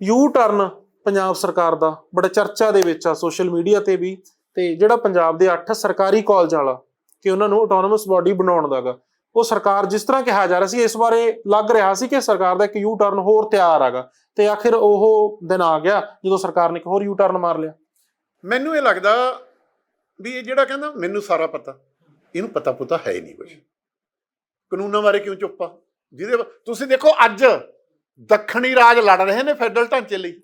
U turn Punjab ਸਰਕਾਰ ਦਾ, ਬੜਾ ਚਰਚਾ ਦੇ ਵਿੱਚ ਆ ਸੋਸ਼ਲ ਮੀਡੀਆ ਤੇ ਵੀ, ਤੇ ਜਿਹੜਾ ਪੰਜਾਬ ਦੇ 8 ਸਰਕਾਰੀ ਕਾਲਜ ਵਾਲਾ ਕਿ ਉਹਨਾਂ ਨੂੰ ਆਟੋਨੋਮਸ ਬਾਡੀ ਬਣਾਉਣ ਦਾਗਾ, ਉਹ ਸਰਕਾਰ ਜਿਸ ਤਰ੍ਹਾਂ ਕਿਹਾ ਜਾ ਰਿਹਾ ਸੀ, ਇਸ ਬਾਰੇ ਲੱਗ ਰਿਹਾ ਸੀ ਕਿ ਸਰਕਾਰ ਦਾ ਇੱਕ ਯੂ ਟਰਨ ਹੋਰ ਤਿਆਰ ਹੈਗਾ ਤੇ ਆਖਿਰ ਉਹ ਦਿਨ ਆ ਗਿਆ ਜਦੋਂ ਸਰਕਾਰ ਨੇ ਇੱਕ ਹੋਰ ਯੂ ਟਰਨ ਮਾਰ ਲਿਆ। ਮੈਨੂੰ ਇਹ ਲੱਗਦਾ ਵੀ ਇਹ ਜਿਹੜਾ ਕਹਿੰਦਾ, ਮੈਨੂੰ ਸਾਰਾ ਪਤਾ, ਇਹਨੂੰ ਪਤਾ ਪੁੱਤਾ ਹੈ ਹੀ ਨਹੀਂ ਕੁਝ ਕਾਨੂੰਨਾਂ ਬਾਰੇ ਕਿਉਂ ਚੁੱਪ ਆ? ਜਿਹਦੇ ਤੁਸੀਂ ਦੇਖੋ ਅੱਜ ਦੱਖਣੀ ਰਾਜ ਲੜ ਰਹੇ ਨੇ ਫੈਡਰਲ ਢਾਂਚੇ ਲਈ।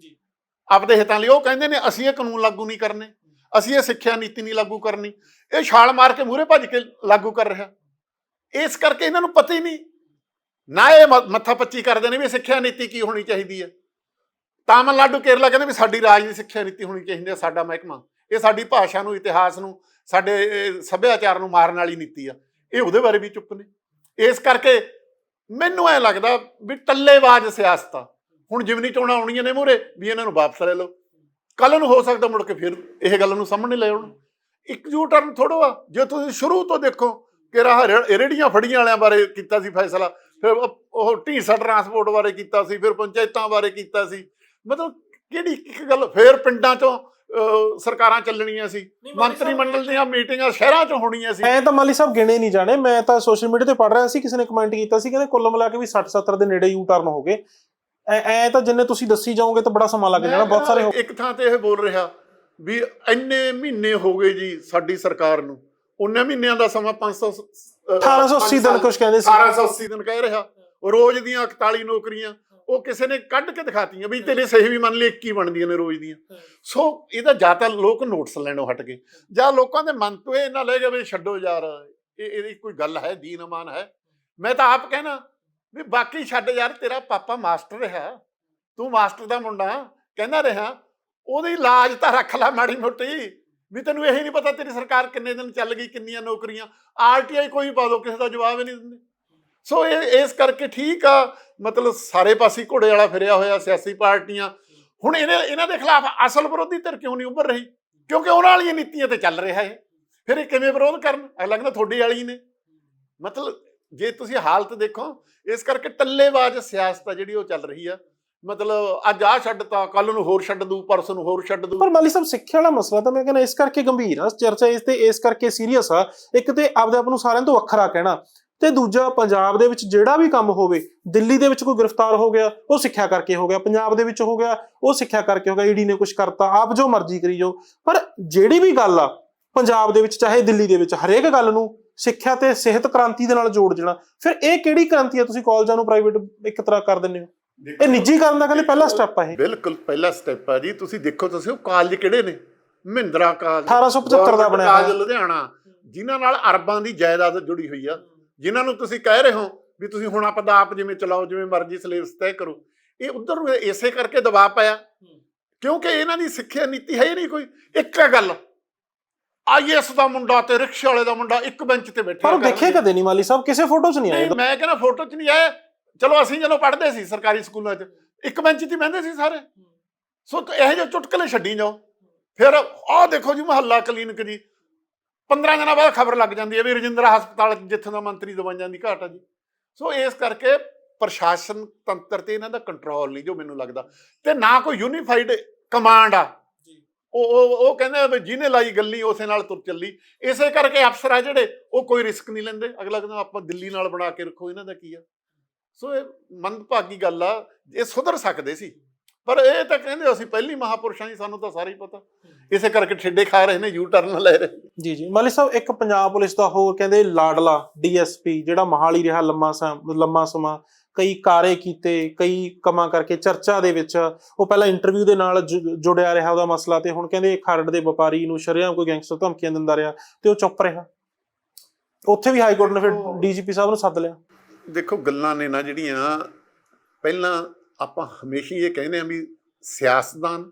ਆਪਦੇ ਹਿੱਤਾਂ ਲਈ ਉਹ ਕਹਿੰਦੇ ਨੇ ਅਸੀਂ ਇਹ ਕਾਨੂੰਨ ਲਾਗੂ ਨਹੀਂ ਕਰਨੇ ਅਸੀਂ ਇਹ ਸਿੱਖਿਆ ਨੀਤੀ ਨਹੀਂ ਲਾਗੂ ਕਰਨੀ। ਇਹ ਛਾਲ ਮਾਰ ਕੇ ਮੂਹਰੇ ਭੱਜ ਕੇ ਲਾਗੂ ਕਰ ਰਿਹਾ। ਇਸ ਕਰਕੇ ਇਹਨਾਂ ਨੂੰ ਪਤਾ ਹੀ ਨਹੀਂ। ਨਾ ਇਹ ਮੱਥਾ ਪੱਚੀ ਕਰਦੇ ਨੇ ਵੀ ਸਿੱਖਿਆ ਨੀਤੀ ਕੀ ਹੋਣੀ ਚਾਹੀਦੀ ਹੈ। ਤਾਮਿਲਨਾਡੂ ਕੇਰਲਾ ਕਹਿੰਦੇ ਵੀ ਸਾਡੀ ਰਾਜ ਦੀ ਸਿੱਖਿਆ ਨੀਤੀ ਹੋਣੀ ਚਾਹੀਦੀ ਹੈ ਸਾਡਾ ਮਹਿਕਮਾ। ਇਹ ਸਾਡੀ ਭਾਸ਼ਾ ਨੂੰ ਇਤਿਹਾਸ ਨੂੰ ਸਾਡੇ ਸੱਭਿਆਚਾਰ ਨੂੰ ਮਾਰਨ ਵਾਲੀ ਨੀਤੀ ਆ। ਇਹ ਉਹਦੇ ਬਾਰੇ ਵੀ ਚੁੱਪ ਨੇ। ਇਸ ਕਰਕੇ ਮੈਨੂੰ ਐ ਲੱਗਦਾ ਵੀ ਟੱਲੇਬਾਜ਼ ਸਿਆਸਤ ਆ। ਹੁਣ ਜਿਮਨੀ ਚੋਣਾਂ ਆਉਣੀਆਂ ਨੇ ਮੂਹਰੇ, ਵੀ ਇਹਨਾਂ ਨੂੰ ਵਾਪਸ ਲੈ ਲਓ। ਕੱਲ ਨੂੰ ਹੋ ਸਕਦਾ ਮੁੜ ਕੇ ਫਿਰ ਇਹ ਗੱਲ ਨੂੰ ਸਾਹਮਣੇ ਲੈ ਆਉਣ। ਇੱਕ ਜੂ ਟਰਨ ਥੋੜੋ ਆ ਜੇ ਤੁਸੀਂ ਸ਼ੁਰੂ ਤੋਂ ਦੇਖੋ ਕਿ ਰਾਹ ਰੇੜੀਆਂ ਫੜੀਆਂ ਵਾਲਿਆਂ ਬਾਰੇ ਕੀਤਾ ਸੀ ਫੈਸਲਾ, ਫਿਰ ਉਹ- ਉਹ ਢੀਸਾ ਟਰਾਂਸਪੋਰਟ ਬਾਰੇ ਕੀਤਾ ਸੀ, ਫਿਰ ਪੰਚਾਇਤਾਂ ਬਾਰੇ ਕੀਤਾ ਸੀ। ਮਤਲਬ ਕਿਹੜੀ ਇੱਕ ਗੱਲ ਫਿਰ ਪਿੰਡਾਂ ਚੋਂ ਸਰਕਾਰਾਂ ਚੱਲਣੀਆਂ ਸੀ। ਮੰਤਰੀ ਮੰਡਲ ਦੀਆਂ ਮੀਟਿੰਗਾਂ ਸ਼ਹਿਰਾਂ 'ਚ ਹੋਣੀਆਂ ਸੀ। ਐ ਤਾਂ ਮਾਲੀ ਸਾਹਿਬ ਗਿਣੇ ਨਹੀਂ ਜਾਣੇ। ਮੈਂ ਤਾਂ ਸੋਸ਼ਲ ਮੀਡੀਆ ਤੇ ਪੜ ਰਿਹਾ ਸੀ ਕਿਸੇ ਨੇ ਕਮੈਂਟ ਕੀਤਾ ਸੀ ਕਹਿੰਦੇ ਕੁੱਲ ਮਿਲਾ ਕੇ ਵੀ 60 70 ਦੇ ਨੇੜੇ ਯੂ ਟਰਨ ਹੋ ਗਏ। ਐ ਐ ਤਾਂ ਜਿੰਨੇ ਤੁਸੀਂ ਦੱਸੀ ਜਾਓਗੇ ਤਾਂ ਬੜਾ ਸਮਾਂ ਲੱਗ ਜਾਣਾ ਬਹੁਤ ਸਾਰੇ ਇੱਕ ਥਾਂ ਤੇ ਇਹ ਬੋਲ ਰਿਹਾ ਵੀ ਇੰਨੇ ਮਹੀਨੇ ਹੋ ਗਏ ਜੀ ਸਾਡੀ ਸਰਕਾਰ ਨੂੰ। ਉਹਨਾਂ ਮਹੀਨਿਆਂ ਦਾ ਸਮਾਂ 500 ਅਹ, 1880 ਦਿਨ ਕੁਝ ਕਹਿੰਦੇ ਸੀ। 1880 ਦਿਨ ਕਹਿ ਰਿਹਾ। ਰੋਜ਼ ਦੀਆਂ 41 ਨੌਕਰੀਆਂ ਉਹ ਕਿਸੇ ਨੇ ਕੱਢ ਕੇ ਦਿਖਾਤੀਆਂ ਵੀ ਤੇਰੇ ਸਹੀ ਵੀ ਮੰਨ ਲਈ 21 ਬਣਦੀਆਂ ਨੇ ਰੋਜ਼ ਦੀਆਂ। ਸੋ ਇਹਦਾ ਜਾਂ ਤਾਂ ਲੋਕ ਨੋਟਸ ਲੈਣੋਂ ਹਟ ਗਏ। ਜਾਂ ਲੋਕਾਂ ਦੇ ਮਨ ਤੋਂ ਇਹ ਨਾ ਲੈ ਗਏ ਵੀ ਛੱਡੋ ਯਾਰ ਇਹ ਇਹਦੀ ਕੋਈ ਗੱਲ ਹੈ ਦੀਨ ਅਮਾਨ ਹੈ। ਮੈਂ ਤਾਂ ਆਪ ਕਹਿਣਾ ਵੀ ਬਾਕੀ ਛੱਡ ਯਾਰ ਤੇਰਾ ਪਾਪਾ ਮਾਸਟਰ ਰਿਹਾ। ਤੂੰ ਮਾਸਟਰ ਦਾ ਮੁੰਡਾ ਕਹਿੰਦਾ ਰਿਹਾ ਉਹਦੀ ਲਾਜ ਤਾਂ ਰੱਖ ਲੈ ਮਾੜੀ ਮੋਟੀ। ਵੀ ਤੈਨੂੰ ਇਹੀ ਨਹੀਂ ਪਤਾ ਤੇਰੀ ਸਰਕਾਰ ਕਿੰਨੇ ਦਿਨ ਚੱਲ ਗਈ ਕਿੰਨੀਆਂ ਨੌਕਰੀਆਂ। ਆਰਟੀਆਈ ਕੋਈ ਪਾ ਦੋ ਕਿਸੇ ਦਾ ਜਵਾਬ ਹੀ ਨਹੀਂ ਦਿੰਦੇ। ਸੋ ਇਹ ਇਸ ਕਰਕੇ ਠੀਕ ਆ ਮਤਲਬ ਸਾਰੇ ਪਾਸੇ ਘੋੜੇ ਵਾਲਾ ਫਿਰਿਆ ਹੋਇਆ, ਸਿਆਸੀ ਪਾਰਟੀਆਂ। ਹੁਣ ਇਹਨੇ, ਇਹਨਾਂ ਦੇ ਖਿਲਾਫ ਅਸਲ ਵਿਰੋਧੀ ਧਿਰ ਕਿਉਂ ਨਹੀਂ ਉੱਭਰ ਰਹੀ? ਕਿਉਂਕਿ ਉਹਨਾਂ ਵਾਲੀਆਂ ਨੀਤੀਆਂ ਤੇ ਚੱਲ ਰਿਹਾ ਹੈ ਫਿਰ ਇਹ ਕਿਵੇਂ ਵਿਰੋਧ ਕਰਨ? ਅਗਲਾ ਲੱਗਦਾ ਤੁਹਾਡੀ ਵਾਲੀ ਨੇ। ਮਤਲਬ ਜੇ ਤੁਸੀਂ ਹਾਲਤ ਦੇਖੋ, ਇਸ ਕਰਕੇ ਟੱਲੇਬਾਜ਼ ਸਿਆਸਤ ਆ ਜਿਹੜੀ ਉਹ ਚੱਲ ਰਹੀ ਆ। ਮਤਲਬ ਅੱਜ ਆ ਛੱਡਤਾ ਕੱਲ ਨੂੰ ਹੋਰ ਛੱਡ ਦੂ ਪਰਸ ਨੂੰ ਹੋਰ ਛੱਡ ਦੂ ਪਰ ਮਾਲੀ ਸਾਹਿਬ, ਸਿੱਖਿਆ ਵਾਲਾ ਮਸਲਾ ਤਾਂ ਮੈਂ ਕਹਿੰਦਾ ਇਸ ਕਰਕੇ ਗੰਭੀਰ ਆ ਚਰਚਾ ਇਸ ਤੇ ਇਸ ਕਰਕੇ ਸੀਰੀਅਸ ਆ। ਇੱਕ ਤੇ ਆਪਦੇ ਆਪ ਨੂੰ ਸਾਰਿਆਂ ਤੋਂ ਵੱਖਰਾ ਕਹਿਣਾ। ਤੇ ਦੂਜਾ ਪੰਜਾਬ ਦੇ ਵਿੱਚ ਜਿਹੜਾ ਵੀ ਕੰਮ ਹੋਵੇ ਦਿੱਲੀ ਦੇ ਵਿੱਚ ਕੋਈ ਗ੍ਰਿਫਤਾਰ ਹੋ ਗਿਆ ਉਹ ਸਿੱਖਿਆ ਕਰਕੇ ਹੋ ਗਿਆ ਪੰਜਾਬ ਦੇ ਵਿੱਚ ਹੋ ਗਿਆ ਉਹ ਸਿੱਖਿਆ ਕਰਕੇ ਹੋ ਗਿਆ ਈਡੀ ਨੇ ਕੁਝ ਕਰਤਾ ਆਪ ਜੋ ਮਰਜ਼ੀ ਕਰੀ ਜਾਓ। ਪਰ ਜਿਹੜੀ ਵੀ ਗੱਲ ਆ ਪੰਜਾਬ ਦੇ ਵਿੱਚ ਚਾਹੇ ਦਿੱਲੀ ਦੇ ਵਿੱਚ ਹਰੇਕ ਗੱਲ ਨੂੰ ਸਿੱਖਿਆ ਤੇ ਸਿਹਤ ਕ੍ਰਾਂਤੀ ਦੇ ਨਾਲ ਜੋੜ ਦੇਣਾ ਫਿਰ ਇਹ ਕਿਹੜੀ ਕ੍ਰਾਂਤੀ ਆ ਤੁਸੀਂ ਕਾਲਜਾਂ ਨੂੰ ਪ੍ਰਾਈਵੇਟ ਇੱਕ ਤਰ੍ਹਾਂ ਕਰ ਦਿੰਦੇ ਹੋ? ਇਹ ਨਿੱਜੀ ਕਰਨ ਦਾ ਕਹਿੰਦੇ ਪਹਿਲਾ ਸਟੈਪ ਆ ਇਹ। ਬਿਲਕੁਲ ਪਹਿਲਾ ਸਟੈਪ ਆ ਜੀ ਤੁਸੀਂ ਦੇਖੋ ਤੁਸੀਂ ਉਹ ਕਾਲਜ ਕਿਹੜੇ ਨੇ? ਮਹਿੰਦਰਾ ਕਾਲਜ 1875 ਦਾ ਬਣਿਆ ਕਾਲਜ। ਲੁਧਿਆਣਾ ਜਿਨ੍ਹਾਂ ਨਾਲ ਅਰਬਾਂ ਦੀ ਜਾਇਦਾਦ ਜੁੜੀ ਹੋਈ ਆ। ਜਿਨ੍ਹਾਂ ਨੂੰ ਤੁਸੀਂ ਕਹਿ ਰਹੇ ਹੋ ਵੀ ਤੁਸੀਂ ਹੁਣ ਆਪਦਾ ਆਪ ਜਿਵੇਂ ਚਲਾਓ ਜਿਵੇਂ ਮਰਜ਼ੀ ਸਿਲੇਬਸ ਤੈਅ ਕਰੋ ਇਹ ਉਧਰ ਇਸੇ ਕਰਕੇ ਦਬਾਅ ਪਾਇਆ। ਕਿਉਂਕਿ ਇਹਨਾਂ ਦੀ ਸਿੱਖਿਆ ਨੀਤੀ ਹੈ ਹੀ ਨਹੀਂ ਕੋਈ। ਇੱਕ ਗੱਲ ਆਈਐਸ ਦਾ ਮੁੰਡਾ ਤੇ ਰਿਕਸ਼ੇ ਵਾਲੇ ਦਾ ਮੁੰਡਾ ਇੱਕ ਬੈਂਚ ਤੇ ਬੈਠੇ ਪਰ ਉਹ ਦੇਖੇ ਕਦੇ ਨਹੀਂ ਮਾਲੀ ਸਾਹਿਬ ਕਿਸੇ ਫੋਟੋ 'ਚ ਨਹੀਂ ਆਏ? ਮੈਂ ਕਹਿੰਦਾ ਫੋਟੋ 'ਚ ਨਹੀਂ ਆਏ। ਚਲੋ ਅਸੀਂ ਜਦੋਂ ਪੜ੍ਹਦੇ ਸੀ ਸਰਕਾਰੀ ਸਕੂਲਾਂ 'ਚ ਇੱਕ ਬੈਂਚ 'ਤੇ ਹੀ ਬਹਿੰਦੇ ਸੀ ਸਾਰੇ। ਸੋ ਇਹੋ ਜਿਹੇ ਚੁਟਕਲੇ ਛੱਡੀ ਜਾਓ। ਫਿਰ ਆਹ ਦੇਖੋ ਜੀ ਮੁਹੱਲਾ ਕਲੀਨਿਕ ਜੀ 15 ਦਿਨਾਂ ਬਾਅਦ ਖਬਰ ਲੱਗ ਜਾਂਦੀ ਹੈ ਵੀ ਰਜਿੰਦਰਾ ਹਸਪਤਾਲ ਜਿੱਥੋਂ ਦਾ ਮੰਤਰੀ ਦਵਾਈਆਂ ਦੀ ਘਾਟ ਆ ਜੀ। ਸੋ ਇਸ ਕਰਕੇ ਪ੍ਰਸ਼ਾਸਨ ਤੰਤਰ ਤੇ ਇਹਨਾਂ ਦਾ ਕੰਟਰੋਲ ਨਹੀਂ ਜੋ ਮੈਨੂੰ ਲੱਗਦਾ। ਤੇ ਨਾ ਕੋਈ ਯੂਨੀਫਾਈਡ ਕਮਾਂਡ ਆ। ਉਹ ਉਹ ਉਹ ਕਹਿੰਦੇ ਵੀ ਜਿਹਨੇ ਲਾਈ ਗੱਲੀ ਉਸੇ ਨਾਲ ਤੁਰ ਚੱਲੀ। ਇਸੇ ਕਰਕੇ ਅਫਸਰ ਆ ਜਿਹੜੇ ਉਹ ਕੋਈ ਰਿਸਕ ਨਹੀਂ ਲੈਂਦੇ। ਅਗਲਾ ਕਹਿੰਦਾ ਆਪਾਂ ਦਿੱਲੀ ਨਾਲ ਬਣਾ ਕੇ ਰੱਖੋ ਇਹਨਾਂ ਦਾ ਕੀ ਆ? ਸੋ ਇਹ ਮੰਦਭਾਗੀ ਗੱਲ ਆ। ਇਹ ਸੁਧਰ ਸਕਦੇ ਸੀ। ਪਰ ਇਹ ਤਾਂ ਕਹਿੰਦੇ ਅਸੀਂ ਪਹਿਲੀ ਮਹਾਪੁਰਸ਼ਾਂ ਦੀ ਸਾਨੂੰ ਤਾਂ ਸਾਰਾ ਹੀ ਪਤਾ। ਇਸੇ ਕਰਕੇ ਠੇਡੇ ਖਾ ਰਹੇ ਨੇ ਯੂ ਟਰਨ ਲੈ ਰਹੇ ਜੀ ਜੀ। ਮਾਲੀ ਸਾਹਿਬ ਇੱਕ ਪੰਜਾਬ ਪੁਲਿਸ ਦਾ ਹੋਰ ਕਹਿੰਦੇ ਲਾਡਲਾ ਡੀਐਸਪੀ ਜਿਹੜਾ ਮਹਾਲੀ ਰਿਹਾ ਲੰਮਾ ਸਮ ਲੰਮਾ ਸਮਾਂ ਕਈ ਕਾਰੇ ਕੀਤੇ ਕਈ ਕਮਾਂ ਕਰਕੇ ਚਰਚਾ ਦੇ ਵਿੱਚ ਉਹ ਪਹਿਲਾਂ ਇੰਟਰਵਿਊ ਦੇ ਨਾਲ ਜੁੜਿਆ ਰਿਹਾ ਉਹਦਾ ਮਸਲਾ ਤੇ ਹੁਣ ਕਹਿੰਦੇ ਖਰੜ ਦੇ ਵਪਾਰੀ ਨੂੰ ਸ਼ਰੇਆਮ ਕੋਈ ਗੈਂਗਸਟਰ ਧਮਕੀਆਂ ਦਿੰਦਾ ਰਿਹਾ ਤੇ ਉਹ ਚੁੱਪ ਰਿਹਾ। ਉੱਥੇ ਵੀ ਹਾਈ ਕੋਰਟ ਨੇ ਫਿਰ ਡੀਜੀਪੀ ਸਾਹਿਬ ਨੂੰ ਸੱਦ ਲਿਆ। ਦੇਖੋ ਗੱਲਾਂ ਨੇ ਨਾ ਜਿਹੜੀਆਂ ਪਹਿਲਾਂ ਆਪਾਂ ਹਮੇਸ਼ਾ ਇਹ ਕਹਿੰਦੇ ਆ ਵੀ ਸਿਆਸਤਦਾਨ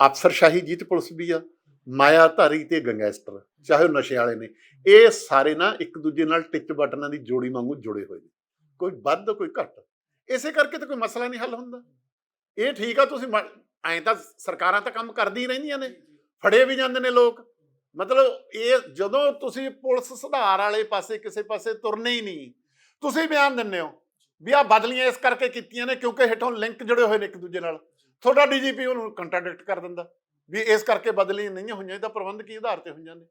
ਅਫਸਰਸ਼ਾਹੀ ਜੀਤ ਪੁਲਿਸ ਵੀ ਆ। ਮਾਇਆਧਾਰੀ ਤੇ ਗੈਂਗਸਟਰ, ਚਾਹੇ ਉਹ ਨਸ਼ੇ ਵਾਲੇ ਨੇ। ਇਹ ਸਾਰੇ ਨਾ ਇੱਕ ਦੂਜੇ ਨਾਲ ਟਿੱਚ ਬਟਨਾਂ ਦੀ ਜੋੜੀ ਵਾਂਗੂ ਜੁੜੇ ਹੋਏ ਨੇ। ਕੋਈ ਵੱਧ, ਕੋਈ ਘੱਟ। ਇਸੇ ਕਰਕੇ ਤਾਂ ਕੋਈ ਮਸਲਾ ਨਹੀਂ ਹੱਲ ਹੁੰਦਾ। ਇਹ ਠੀਕ ਆ, ਤੁਸੀਂ ਐਂ ਤਾਂ ਸਰਕਾਰਾਂ ਤਾਂ ਕੰਮ ਕਰਦੀ ਰਹਿੰਦੀਆਂ ਨੇ। ਫੜੇ ਵੀ ਜਾਂਦੇ ਨੇ ਲੋਕ। ਮਤਲਬ ਇਹ ਜਦੋਂ ਤੁਸੀਂ ਪੁਲਿਸ ਸੁਧਾਰ ਵਾਲੇ ਪਾਸੇ, ਕਿਸੇ ਪਾਸੇ ਤੁਰਨੇ ਹੀ ਨਹੀਂ, ਤੁਸੀਂ ਬਿਆਨ ਦਿੰਦੇ ਹੋ ਵੀ ਆ ਬਦਲੀਆਂ ਇਸ ਕਰਕੇ ਕੀਤੀਆਂ ਨੇ ਕਿਉਂਕਿ ਹੇਠੋਂ ਲਿੰਕ ਜੁੜੇ ਹੋਏ ਨੇ ਇੱਕ ਦੂਜੇ ਨਾਲ। ਤੁਹਾਡਾ ਡੀਜੀਪੀ ਉਹਨੂੰ ਕੰਟਰਾਡਿਕਟ ਕਰ ਦਿੰਦਾ। ਵੀ ਇਸ ਕਰਕੇ ਬਦਲੀਆਂ ਨਹੀਂ ਹੋਈਆਂ ਇਹਦਾ ਪ੍ਰਬੰਧ ਕੀ ਆਧਾਰ ਤੇ ਹੋਈਆਂ ਨੇ।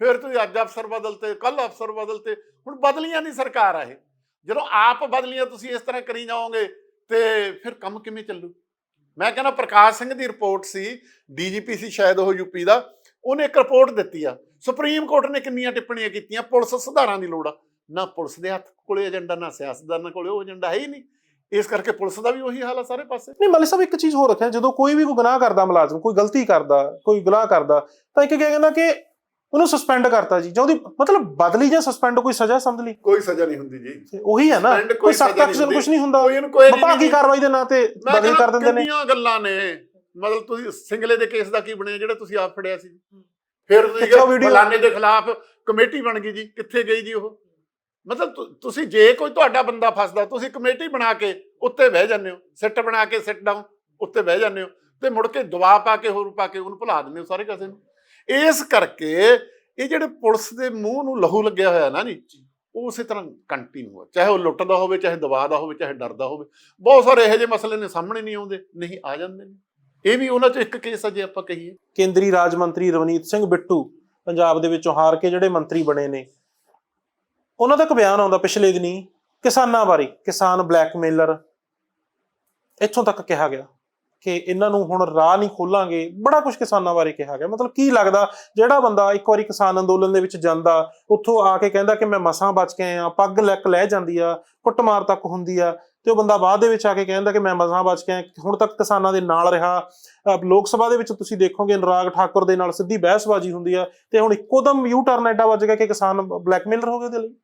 ਫਿਰ ਤੁਸੀਂ ਅੱਜ ਅਫਸਰ ਬਦਲਤੇ ਕੱਲ ਅਫਸਰ ਬਦਲਤੇ ਹੁਣ ਬਦਲੀਆਂ ਦੀ ਸਰਕਾਰ ਆ ਇਹ। ਜਦੋਂ ਆਪ ਬਦਲੀਆਂ ਤੁਸੀਂ ਇਸ ਤਰ੍ਹਾਂ ਕਰੀ ਜਾਓਗੇ ਤੇ ਫਿਰ ਕੰਮ ਕਿਵੇਂ ਚੱਲੂ? ਮੈਂ ਕਹਿੰਦਾ ਪ੍ਰਕਾਸ਼ ਸਿੰਘ ਦੀ ਰਿਪੋਰਟ ਸੀ, ਡੀਜੀਪੀ ਸੀ ਸ਼ਾਇਦ ਉਹ ਯੂਪੀ ਦਾ, ਉਹਨੇ ਇੱਕ ਰਿਪੋਰਟ ਦਿੱਤੀ ਆ। ਸੁਪਰੀਮ ਕੋਰਟ ਨੇ ਕਿੰਨੀਆਂ ਟਿੱਪਣੀਆਂ ਕੀਤੀਆਂ, ਪੁਲਿਸ ਸੁਧਾਰਾਂ ਦੀ ਲੋੜ ਆ। ਨਾ ਪੁਲਿਸ ਦੇ ਹੱਥ ਕੋਲੇ ਏਜੰਡਾ, ਨਾ ਸਿਆਸਤਦਾਨਾਂ ਕੋਲੇ ਉਹ ਏਜੰਡਾ ਹੈ ਹੀ ਨਹੀਂ। ਇਸ ਕਰਕੇ ਪੁਲਿਸ ਦਾ ਵੀ ਉਹੀ ਹਾਲ ਆ ਸਾਰੇ ਪਾਸੇ। ਨਹੀਂ ਮਲਿਕ ਸਾਹਿਬ ਇੱਕ ਚੀਜ਼ ਹੋਰ ਰੱਖਿਆ ਜਦੋਂ ਕੋਈ ਵੀ ਕੋਈ ਗੁਨਾਹ ਕਰਦਾ ਮੁਲਾਜ਼ਮ ਕੋਈ ਗਲਤੀ ਕਰਦਾ ਕੋਈ ਗੁਨਾਹ ਕਰਦਾ ਤਾਂ ਇੱਕ ਕਿਹਾ ਕਹਿੰਦਾ ਕਿ ਉਹਨੂੰ ਸਸਪੈਂਡ ਕਰਤਾ ਜੀ ਜਾਂ ਉਹਦੀ ਮਤਲਬ ਬਦਲੀ ਜਾਂ ਸਸਪੈਂਡ ਕੋਈ ਸਜ਼ਾ ਸਮਝ ਲਈ? ਕੋਈ ਸਜ਼ਾ ਨਹੀਂ ਹੁੰਦੀ ਜੀ। ਉਹੀ ਹੈ ਨਾ ਕੋਈ ਸਖਤ ਐਕਸ਼ਨ। ਕੁਝ ਨਹੀਂ ਹੁੰਦਾ। ਵਿਭਾਗੀ ਕਾਰਵਾਈ ਦੇ ਨਾਂ ਤੇ ਬਦਲੀ ਕਰ ਦਿੰਦੇ ਨੇ। ਕਿੰਨੀਆਂ ਗੱਲਾਂ ਨੇ। ਮਤਲਬ ਤੁਸੀਂ ਸਿੰਗਲੇ ਦੇ ਕੇਸ ਦਾ ਕੀ ਬਣਿਆ ਜਿਹੜਾ ਤੁਸੀਂ ਆਪ ਫੜਿਆ ਸੀ? ਫਿਰ ਤੁਸੀਂ? ਫਲਾਣੇ ਦੇ ਖਿਲਾਫ ਕਮੇਟੀ ਬਣ ਗਈ ਜੀ। ਕਿੱਥੇ ਗਈ ਜੀ ਉਹ? ਮਤਲਬ ਤੁਸੀਂ ਜੇ ਕੋਈ ਤੁਹਾਡਾ ਬੰਦਾ ਫਸਦਾ, ਤੁਸੀਂ ਕਮੇਟੀ ਬਣਾ ਕੇ ਉੱਤੇ ਬਹਿ ਜਾਂਦੇ ਹੋ। ਸਿੱਟ ਬਣਾ ਕੇ ਸਿੱਟ ਡਾਊਨ, ਉੱਤੇ ਬਹਿ ਜਾਂਦੇ ਹੋ। ਤੇ ਮੁੜ ਕੇ ਦਬਾਅ ਪਾ ਕੇ, ਹੋਰ ਪਾ ਕੇ, ਉਹਨੂੰ ਭੁਲਾ ਦਿੰਦੇ ਹੋ ਸਾਰੇ ਕਿਸੇ ਨੂੰ। ਇਸ ਕਰਕੇ ਇਹ ਜਿਹੜੇ ਪੁਲਿਸ ਦੇ ਮੂੰਹ ਨੂੰ ਲਹੂ ਲੱਗਿਆ ਹੋਇਆ ਨਾ ਜੀ, ਉਹ ਉਸੇ ਤਰ੍ਹਾਂ ਕੰਟੀਨਿਊ ਹੈ ਚਾਹੇ ਉਹ ਲੁੱਟਦਾ ਹੋਵੇ, ਚਾਹੇ ਦਬਾਅ ਦਾ ਹੋਵੇ, ਚਾਹੇ ਡਰਦਾ ਹੋਵੇ। ਬਹੁਤ ਸਾਰੇ ਇਹੋ ਜਿਹੇ ਮਸਲੇ ਨੇ, ਸਾਹਮਣੇ ਨਹੀਂ ਆਉਂਦੇ, ਨਹੀਂ ਆ ਜਾਂਦੇ ਨੇ। ਇਹ ਵੀ ਉਹਨਾਂ ਚੋਂ ਇੱਕ ਕੇਸ ਆ ਜੇ ਆਪਾਂ ਕਹੀਏ। ਕੇਂਦਰੀ ਰਾਜ ਮੰਤਰੀ ਰਵਨੀਤ ਸਿੰਘ ਬਿੱਟੂ ਪੰਜਾਬ ਦੇ ਵਿੱਚੋਂ ਹਾਰ ਕੇ ਜਿਹੜੇ ਮੰਤਰੀ ਬਣੇ ਨੇ ਉਹਨਾਂ ਦਾ ਇੱਕ ਬਿਆਨ ਆਉਂਦਾ ਪਿਛਲੇ ਦਿਨੀ ਕਿਸਾਨਾਂ ਬਾਰੇ, ਕਿਸਾਨ ਬਲੈਕਮੇਲਰ। ਇੱਥੋਂ ਤੱਕ ਕਿਹਾ ਗਿਆ ਕਿ ਇਹਨਾਂ ਨੂੰ ਹੁਣ ਰਾਹ ਨਹੀਂ ਖੋਲਾਂਗੇ। ਬੜਾ ਕੁਝ ਕਿਸਾਨਾਂ ਬਾਰੇ ਕਿਹਾ ਗਿਆ। ਮਤਲਬ ਕੀ ਲੱਗਦਾ, ਜਿਹੜਾ ਬੰਦਾ ਇੱਕ ਵਾਰੀ ਕਿਸਾਨ ਅੰਦੋਲਨ ਦੇ ਵਿੱਚ ਜਾਂਦਾ, ਉੱਥੋਂ ਆ ਕੇ ਕਹਿੰਦਾ ਕਿ ਮੈਂ ਮਸਾਂ ਬਚ ਕੇ ਆਇਆ, ਪੱਗ ਲੱਕ ਲੈ ਜਾਂਦੀ ਆ, ਕੁੱਟਮਾਰ ਤੱਕ ਹੁੰਦੀ ਆ, ਤੇ ਉਹ ਬੰਦਾ ਬਾਅਦ ਦੇ ਵਿੱਚ ਆ ਕੇ ਕਹਿੰਦਾ ਕਿ ਮੈਂ ਮਸਾਂ ਬਚ ਕੇ ਆਇਆ। ਹੁਣ ਤੱਕ ਕਿਸਾਨਾਂ ਦੇ ਨਾਲ ਰਿਹਾ। ਲੋਕ ਸਭਾ ਦੇ ਵਿੱਚ ਤੁਸੀਂ ਦੇਖੋਗੇ, ਅਨੁਰਾਗ ਠਾਕੁਰ ਦੇ ਨਾਲ ਸਿੱਧੀ ਬਹਿਸਬਾਜ਼ੀ ਹੁੰਦੀ ਆ, ਤੇ ਹੁਣ ਇੱਕੋ ਦਮ ਯੂ ਟਰਨ ਐਡਾ ਵੱਜ ਗਿਆ ਕਿ ਕਿਸਾਨ ਬਲੈਕਮੇਲਰ ਹੋ ਗਏ ਉਹਦੇ ਲਈ।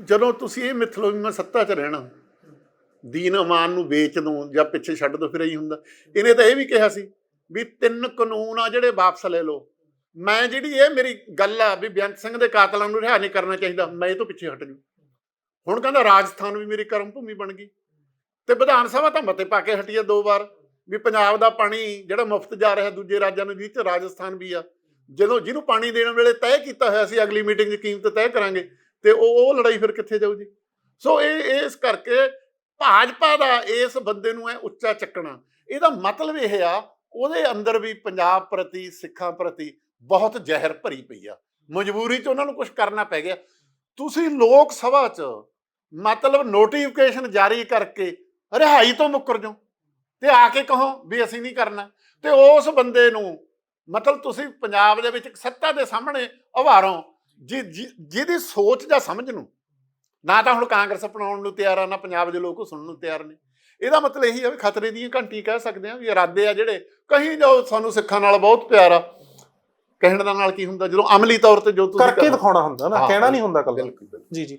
ਜਦੋਂ ਤੁਸੀਂ ਇਹ ਮਿੱਥ ਲਓ ਵੀ ਮੈਂ ਸੱਤਾ 'ਚ ਰਹਿਣਾ, ਦੀਨ ਅਮਾਨ ਨੂੰ ਵੇਚ ਦੋ ਜਾਂ ਪਿੱਛੇ ਛੱਡ ਦੋ ਫਿਰ ਇਹੀ ਹੁੰਦਾ। ਇਹਨੇ ਤਾਂ ਇਹ ਵੀ ਕਿਹਾ ਸੀ ਵੀ ਤਿੰਨ ਕਾਨੂੰਨ ਆ ਜਿਹੜੇ ਵਾਪਸ ਲੈ ਲਓ। ਮੈਂ ਜਿਹੜੀ ਇਹ ਮੇਰੀ ਗੱਲ ਆ ਵੀ ਬੇਅੰਤ ਸਿੰਘ ਦੇ ਕਾਤਲਾਂ ਨੂੰ ਰਿਹਾ ਨਹੀਂ ਕਰਨਾ ਚਾਹੀਦਾ, ਮੈਂ ਇਹ ਤੋਂ ਪਿੱਛੇ ਹਟ ਜੂ ਹੁਣ ਕਹਿੰਦਾ ਰਾਜਸਥਾਨ ਵੀ ਮੇਰੀ ਕਰਮ ਭੂਮੀ ਬਣ ਗਈ। ਤੇ ਵਿਧਾਨ ਸਭਾ ਤਾਂ ਮਤੇ ਪਾ ਕੇ ਹਟੀ ਆ ਦੋ ਵਾਰ, ਵੀ ਪੰਜਾਬ ਦਾ ਪਾਣੀ ਜਿਹੜਾ ਮੁਫਤ ਜਾ ਰਿਹਾ ਦੂਜੇ ਰਾਜਾਂ ਨੂੰ ਜਿਹ ਚ ਰਾਜਸਥਾਨ ਵੀ ਆ। ਜਦੋਂ ਜਿਹਨੂੰ ਪਾਣੀ ਦੇਣ ਵੇਲੇ ਤੈਅ ਕੀਤਾ ਹੋਇਆ ਸੀ, ਅਗਲੀ ਮੀਟਿੰਗ 'ਚ ਕੀਮਤ ਤੈਅ ਕਰਾਂਗੇ ਤੇ ਉਹ ਉਹ ਲੜਾਈ ਫਿਰ ਕਿੱਥੇ ਜਾਊ ਜੀ ਸੋ ਇਹ ਇਸ ਕਰਕੇ ਭਾਜਪਾ ਦਾ ਇਸ ਬੰਦੇ ਨੂੰ ਐ ਉੱਚਾ ਚੱਕਣਾ। ਇਹਦਾ ਮਤਲਬ ਇਹ ਆ, ਉਹਦੇ ਅੰਦਰ ਵੀ ਪੰਜਾਬ ਪ੍ਰਤੀ, ਸਿੱਖਾਂ ਪ੍ਰਤੀ ਬਹੁਤ ਜ਼ਹਿਰ ਭਰੀ ਪਈ ਆ। ਮਜਬੂਰੀ 'ਚ ਉਹਨਾਂ ਨੂੰ ਕੁਝ ਕਰਨਾ ਪੈ ਗਿਆ। ਤੁਸੀਂ ਲੋਕ ਸਭਾ 'ਚ ਮਤਲਬ ਨੋਟੀਫਿਕੇਸ਼ਨ ਜਾਰੀ ਕਰਕੇ ਰਿਹਾਈ ਤੋਂ ਮੁੱਕਰ ਜਾਓ ਤੇ ਆ ਕੇ ਕਹੋ ਵੀ ਅਸੀਂ ਨਹੀਂ ਕਰਨਾ। ਤੇ ਉਸ ਬੰਦੇ ਨੂੰ ਮਤਲਬ ਤੁਸੀਂ ਪੰਜਾਬ ਦੇ ਵਿੱਚ ਇੱਕ ਸੱਤਾ ਦੇ ਸਾਹਮਣੇ ਉਭਾਰੋ। ਜਿ- ਜਿ- ਜਿਹਦੀ ਸੋਚ ਜਾਂ ਸਮਝ ਨੂੰ ਨਾ ਤਾਂ ਹੁਣ ਕਾਂਗਰਸ ਅਪਣਾਉਣ ਨੂੰ ਤਿਆਰ ਆ ਨਾ ਪੰਜਾਬ ਦੇ ਲੋਕ ਸੁਣਨ ਨੂੰ ਤਿਆਰ ਨੇ। ਇਹਦਾ ਮਤਲਬ ਇਹੀ ਆ ਵੀ ਖਤਰੇ ਦੀਆਂ ਘੰਟੀ ਕਹਿ ਸਕਦੇ ਆ ਵੀ ਇਰਾਦੇ ਆ ਜਿਹੜੇ ਕਹੀਂ ਜੋ ਸਾਨੂੰ ਸਿੱਖਾਂ ਨਾਲ ਬਹੁਤ ਪਿਆਰ ਆ। ਕਹਿਣ ਦਾ ਨਾਲ ਕੀ ਹੁੰਦਾ? ਜਦੋਂ ਅਮਲੀ ਤੌਰ ਤੇ ਜੋ ਤੁਸੀਂ ਕਰਕੇ ਕਰੋ। ਦਿਖਾਉਣਾ ਹੁੰਦਾ ਨਾ ਕਹਿਣਾ ਨਹੀਂ ਹੁੰਦਾ ਕੱਲਾ ਜੀ ਜੀ।